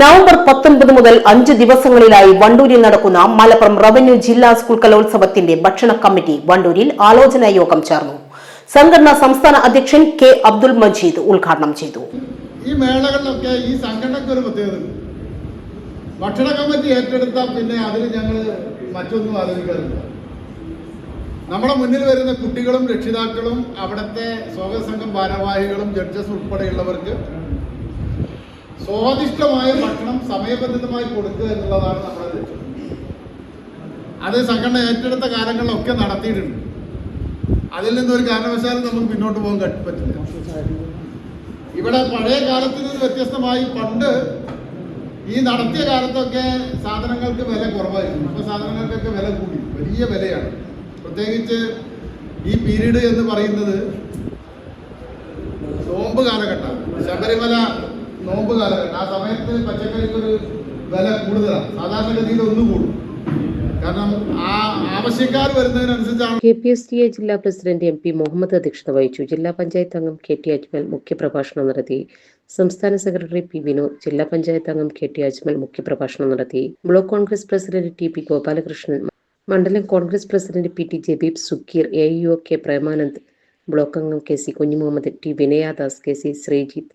November പത്തൊൻപത് മുതൽ അഞ്ച് ദിവസങ്ങളിലായി വണ്ടൂരിൽ നടക്കുന്ന മലപ്പുറം റവന്യൂ ജില്ലാ സ്കൂൾ കലോത്സവത്തിന്റെ ഭക്ഷണ കമ്മിറ്റി വണ്ടൂരിൽ ആലോചനാ യോഗം ചേർന്നു. സംഘടനാ സംസ്ഥാന അധ്യക്ഷൻ കെ അബ്ദുൽ മജീദ് ഉദ്ഘാടനം ചെയ്തു. ഈ മേളകളിലൊക്കെ ഈ സംഘടനയ്ക്ക് ഒരു പ്രത്യേകത. ഭക്ഷണ കമ്മിറ്റി ഏറ്റെടുത്താൽ പിന്നെ അതിൽ ഞങ്ങൾ മറ്റൊന്നും ആലോചിക്കാറില്ല. നമ്മുടെ മുന്നിൽ വരുന്ന കുട്ടികളും രക്ഷിതാക്കളും അവിടുത്തെ സ്വാഗത സംഘം ഭാരവാഹികളും ജഡ്ജസ് ഉൾപ്പെടെയുള്ളവർക്ക് സ്വാദിഷ്ടമായ ഭക്ഷണം സമയബന്ധിതമായി കൊടുക്കുക എന്നുള്ളതാണ് നമ്മുടെ ലക്ഷ്യം. അത് സംഘടന ഏറ്റെടുത്ത കാലങ്ങളിലൊക്കെ നടത്തിയിട്ടുണ്ട്. അതിൽ നിന്ന് ഒരു കാരണവശാലും നമുക്ക് മുന്നോട്ട് പോകാൻ പറ്റില്ല. ഇവിടെ പഴയ കാലത്ത് നിന്ന് വ്യത്യസ്തമായി പണ്ട് ഈ നടത്തിയ കാലത്തൊക്കെ സാധനങ്ങൾക്ക് വില കുറവായിരുന്നു. ഇപ്പൊ സാധനങ്ങൾക്കൊക്കെ വില കൂടി. വലിയ വിലയാണ്. പ്രത്യേകിച്ച് ഈ പീരീഡ് എന്ന് പറയുന്നത് നോമ്പ് കാലഘട്ടമാണ്. ശബരിമല നോമ്പ് കാലഘട്ടം. ആ സമയത്ത് പച്ചക്കറിക്കൊരു വില കൂടുതലാണ്. സാധാരണഗതിയിൽ ഒന്ന് കൂടും. കാരണം ആ ആവശ്യക്കാർ K P S T A ജില്ലാ പ്രസിഡന്റ് എം പി മുഹമ്മദ് അധ്യക്ഷത വഹിച്ചു. ജില്ലാ പഞ്ചായത്ത് അംഗം കെ ടി അജ്മൽ മുഖ്യപ്രഭാഷണം നടത്തി. സംസ്ഥാന സെക്രട്ടറി പി വിനോദ് ജില്ലാ പഞ്ചായത്ത് അംഗം കെ ടി അജ്മൽ മുഖ്യപ്രഭാഷണം നടത്തി. Block Congress president T P Gopalakrishnan മണ്ഡലം Congress president P T Jabeeb Sukkeer A U K Premanand block അംഗം K C Kunjumuhammad T Vinayadas K C Sreejith